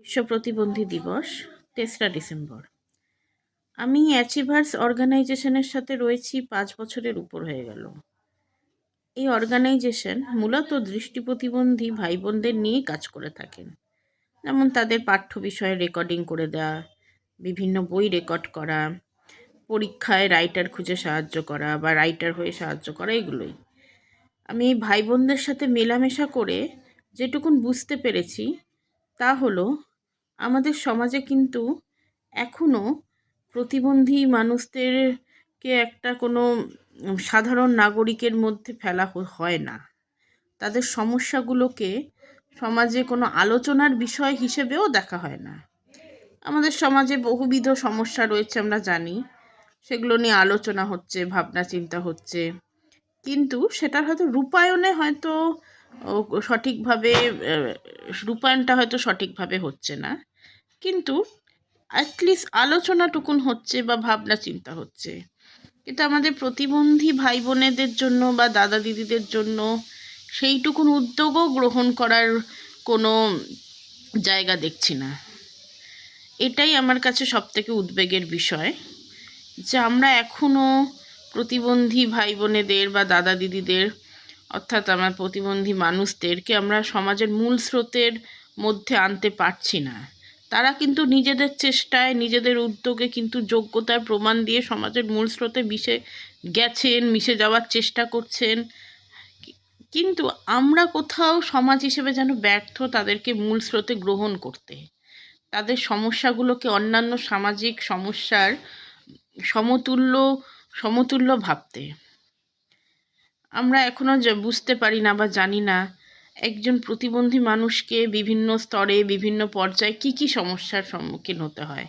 বিশ্ব প্রতিবন্ধী দিবস, তেসরা ডিসেম্বর। আমি অ্যাচিভার্স অর্গানাইজেশনের সাথে রয়েছি পাঁচ বছরের উপর হয়ে গেল। এই অর্গানাইজেশন মূলত দৃষ্টি প্রতিবন্ধী ভাই বোনদের নিয়েই কাজ করে থাকেন। যেমন তাদের পাঠ্য বিষয়ে রেকর্ডিং করে দেওয়া বিভিন্ন বই রেকর্ড করা, পরীক্ষায় রাইটার খুঁজে সাহায্য করা বা রাইটার হয়ে সাহায্য করা, এগুলোই। আমি এই ভাই বোনদের সাথে মেলামেশা করে যেটুকুন বুঝতে পেরেছি তা হলো আমাদের সমাজে কিন্তু এখনও প্রতিবন্ধী মানুষদেরকে একটা কোনো সাধারণ নাগরিকের মধ্যে ফেলা হয় না। তাদের সমস্যাগুলোকে সমাজে কোনো আলোচনার বিষয় হিসেবেও দেখা হয় না। আমাদের সমাজে বহুবিধ সমস্যা রয়েছে আমরা জানি। সেগুলো নিয়ে আলোচনা হচ্ছে, ভাবনা চিন্তা হচ্ছে। কিন্তু সেটার হয়তো রূপায়ণে হয়তো সঠিকভাবে রূপায়ণটা হয়তো সঠিকভাবে হচ্ছে না। কিন্তু অ্যাটলিস্ট আলোচনাটুকুন হচ্ছে বা ভাবনা চিন্তা হচ্ছে। এটা আমাদের প্রতিবন্ধী ভাই বোনেদের জন্য বা দাদা দিদিদের জন্য সেইটুকুন উদ্যোগও গ্রহণ করার কোনো জায়গা দেখছি না। এটাই আমার কাছে সবথেকে উদ্বেগের বিষয় যে আমরা এখনও প্রতিবন্ধী ভাই বোনেদের বা দাদা দিদিদের অর্থাৎ আমার প্রতিবন্ধী মানুষদেরকে আমরা সমাজের মূল স্রোতের মধ্যে আনতে পারছি না। তারা কিন্তু নিজেদের চেষ্টায়, নিজেদের উদ্যোগে কিন্তু যোগ্যতার প্রমাণ দিয়ে সমাজের মূল স্রোতে মিশে গেছেন, মিশে যাওয়ার চেষ্টা করছেন। কিন্তু আমরা কোথাও সমাজ হিসেবে যেন ব্যর্থ তাদেরকে মূল স্রোতে গ্রহণ করতে। তাদের সমস্যাগুলোকে অন্যান্য সামাজিক সমস্যার সমতুল্য সমতুল্য ভাবতে। আমরা এখনও বুঝতে পারি না বা জানি না একজন প্রতিবন্ধী মানুষকে বিভিন্ন স্তরে, বিভিন্ন পর্যায়ে কি কি সমস্যার সম্মুখীন হতে হয়?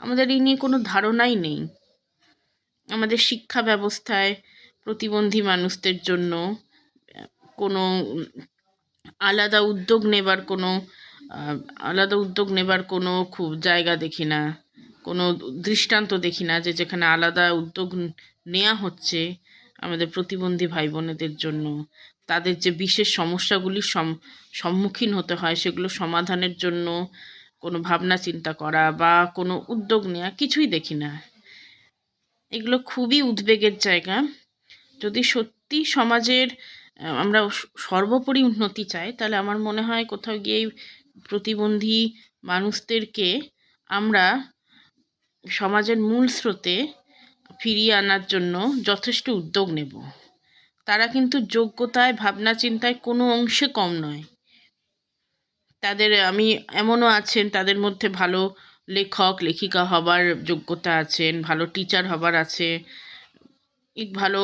আমাদের এই নিয়ে কোনো ধারণাই নেই। আমাদের শিক্ষা ব্যবস্থায় প্রতিবন্ধী মানুষদের জন্য কোনো আলাদা উদ্যোগ নেবার কোনো আলাদা উদ্যোগ নেবার কোনো খুব জায়গা দেখি না, কোনো দৃষ্টান্ত দেখি না যে যেখানে আলাদা উদ্যোগ নেওয়া হচ্ছে। আমাদের প্রতিবন্ধী ভাই বোনেদের জন্য। তাদের যে বিশেষ সমস্যাগুলির সম- সম্মুখীন হতে হয়, সেগুলো সমাধানের জন্য কোনো ভাবনা চিন্তা করা বা কোনো উদ্যোগ নেওয়া কিছুই দেখি না। এগুলো খুবই উদ্বেগের জায়গা। যদি সত্যি সমাজের আমরা সর্বোপরি উন্নতি চাই, তাহলে আমার মনে হয় কোথাও গিয়ে প্রতিবন্ধী মানুষদেরকে আমরা সমাজের মূল স্রোতে ফিরিয়ে আনার জন্য যথেষ্ট উদ্যোগ নেব। তারা কিন্তু যোগ্যতায় ভাবনা চিন্তায় কোনো অংশে কম নয়। তাদের, আমি এমনও আছেন, তাদের মধ্যে ভালো লেখক, লেখিকা হবার যোগ্যতা আছেন, ভালো টিচার হবার আছে ভালো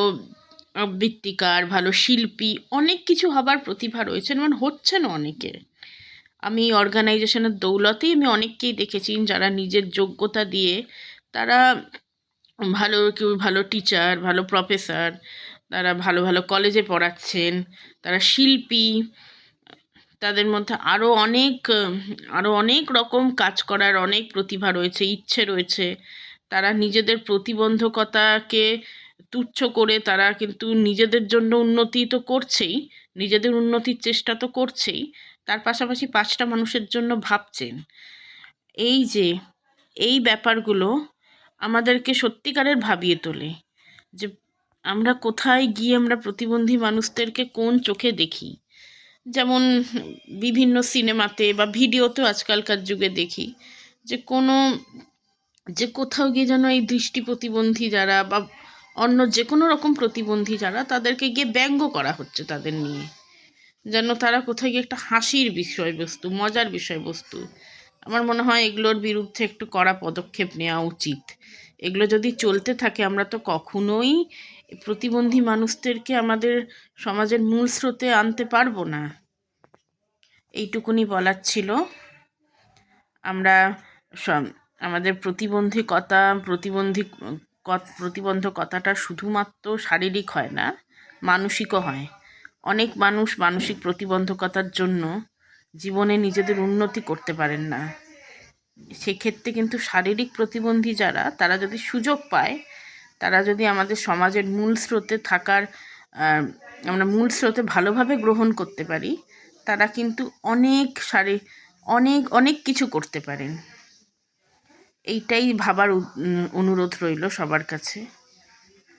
আবৃত্তিকার, ভালো শিল্পী, অনেক কিছু হবার প্রতিভা রয়েছে মানে হচ্ছেন অনেকের আমি অর্গানাইজেশনের দৌলতেই আমি অনেককেই দেখেছি যারা নিজের যোগ্যতা দিয়ে তারা ভালো কেউ ভালো টিচার ভালো প্রফেসর তারা ভালো ভালো কলেজে পড়াচ্ছেন, তারা শিল্পী, তাদের মধ্যে আরও অনেক আরও অনেক রকম কাজ করার অনেক প্রতিভা রয়েছে, ইচ্ছে রয়েছে। তারা নিজেদের প্রতিবন্ধকতাকে তুচ্ছ করে তারা কিন্তু নিজেদের জন্য উন্নতি তো করছেই, নিজেদের উন্নতির চেষ্টা তো করছেই, তার পাশাপাশি পাঁচটা মানুষের জন্য ভাবছেন। এই যে, এই ব্যাপারগুলো আমাদেরকে সত্যিকারের ভাবিয়ে তোলে যে আমরা কোথায় গিয়ে আমরা প্রতিবন্ধী মানুষদেরকে কোন চোখে দেখি। যেমন বিভিন্ন সিনেমাতে বা ভিডিওতেও আজকালকার যুগে দেখি যে কোনো, যে কোথাও গিয়ে যেন এই দৃষ্টি প্রতিবন্ধী যারা বা অন্য যে কোনো রকম প্রতিবন্ধী যারা তাদেরকে গিয়ে ব্যঙ্গ করা হচ্ছে তাদের নিয়ে। যেন তারা কোথায় গিয়ে একটা হাসির বিষয়বস্তু, মজার বিষয়বস্তু আমার মনে হয় এগুলোর বিরুদ্ধে একটু কড়া পদক্ষেপ নেওয়া উচিত। এগুলো যদি চলতে থাকে, আমরা তো কখনোই প্রতিবন্ধী মানুষদেরকে আমাদের সমাজের মূল স্রোতে আনতে পারব না। এইটুকুনি বলার ছিল। আমরা আমাদের প্রতিবন্ধকতা, প্রতিবন্ধী প্রতিবন্ধকতাটা শুধুমাত্র শারীরিক হয় না, মানসিকও হয়। অনেক মানুষ মানসিক প্রতিবন্ধকতার জন্য জীবনে নিজেদের উন্নতি করতে পারেন না। সেক্ষেত্রে কিন্তু শারীরিক প্রতিবন্ধী যারা, তারা যদি সুযোগ পায়, তারা যদি আমাদের সমাজের মূল স্রোতে থাকার আমরা মূল স্রোতে ভালোভাবে গ্রহণ করতে পারি, তারা কিন্তু অনেক শারী অনেক অনেক কিছু করতে পারেন। এইটাই ভাবার অনুরোধ রইল সবার কাছে।